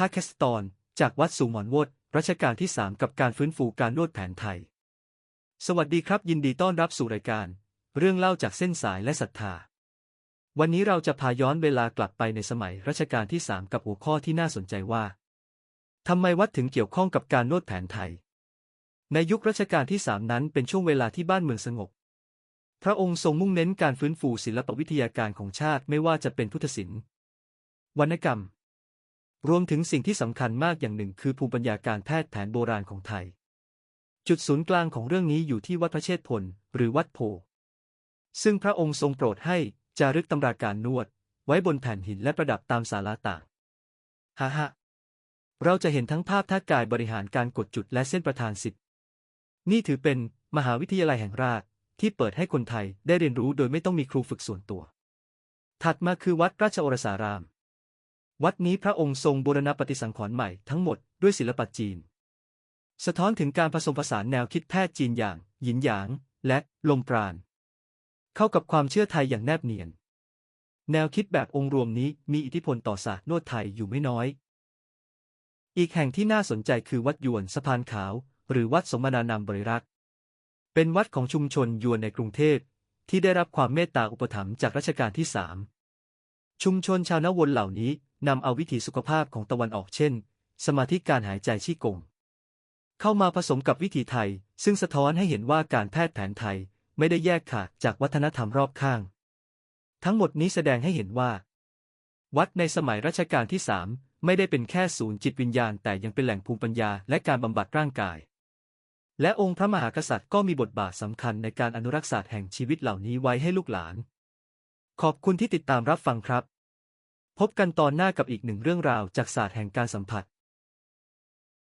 ภาคแคสตอน จากวัดสูงหมอนวดรัชกาลที่ 3 กับการฟื้นฟูการนวดแผนไทย สวัสดีครับยินดีต้อนรับสู่รายการ เรื่องเล่าจากเส้นสายและศรัทธา วันนี้เราจะพาย้อนเวลากลับไปในสมัยรัชกาลที่ 3 กับหัวข้อที่น่าสนใจว่าทำไมวัดถึงเกี่ยวข้องกับการนวดแผนไทย ในยุครัชกาลที่ 3 นั้นเป็นช่วงเวลาที่บ้านเมืองสงบ พระองค์ทรงมุ่งเน้นการฟื้นฟูศิลปวิทยาการของชาติไม่ว่าจะเป็นพุทธศิลป์วรรณกรรม รวมถึงสิ่งที่สำคัญมากอย่างหนึ่งคือภูมิปัญญาการแพทย์แผนโบราณของไทย จุดศูนย์กลางของเรื่องนี้อยู่ที่วัดพระเชษฐพล หรือวัดโพธิ์ซึ่งพระองค์ทรงโปรดให้จารึกตำราการนวด ไว้บนแผ่นหินและประดับตามศาลาต่างฮ่าฮ่าเราจะเห็นทั้งภาพท่ากายบริหารการกดจุดและเส้นประธานสิบนี่ถือเป็นมหาวิทยาลัยแห่งราชที่เปิดให้คนไทยได้เรียนรู้โดยไม่ต้องมีครูฝึกส่วนตัว ถัดมาคือวัดราชโอรสาราม วัดนี้พระองค์ทรงบูรณปฏิสังขรณ์ใหม่ทั้งหมดด้วยศิลปะจีน สะท้อนถึงการผสมผสานแนวคิดแพทย์จีนอย่างหยินหยาง และลมปราณ เข้ากับความเชื่อไทยอย่างแนบเนียน แนวคิดแบบองค์รวมนี้มีอิทธิพลต่อศาสตร์นวดไทยอยู่ไม่น้อย อีกแห่งที่น่าสนใจคือวัดยวนสะพานขาว หรือวัดสมณานามบริรักษ์เป็นวัดของชุมชนยวนในกรุงเทพที่ได้รับความเมตตาอุปถัมภ์จากรัชกาลที่สาม ชุมชนชาวนวนเหล่านี้นำเอาวิถีสุขภาพของตะวันออกเช่น สมาธิการหายใจชี่กง เข้ามาผสมกับวิถีไทย ซึ่งสะท้อนให้เห็นว่าการแพทย์แผนไทยไม่ได้แยกขาดจากวัฒนธรรมรอบข้าง ทั้งหมดนี้แสดงให้เห็นว่า วัดในสมัยรัชกาลที่สามไม่ได้เป็นแค่ศูนย์จิตวิญญาณ แต่ยังเป็นแหล่งภูมิปัญญาและการบำบัดร่างกาย และองค์พระมหากษัตริย์ก็มีบทบาทสำคัญในการอนุรักษ์ศาสตร์แห่งชีวิตเหล่านี้ไว้ให้ลูกหลาน ขอบคุณที่ติดตามรับฟังครับ พบกันตอนหน้ากับอีกหนึ่งเรื่องราวจากศาสตร์แห่งการสัมผัส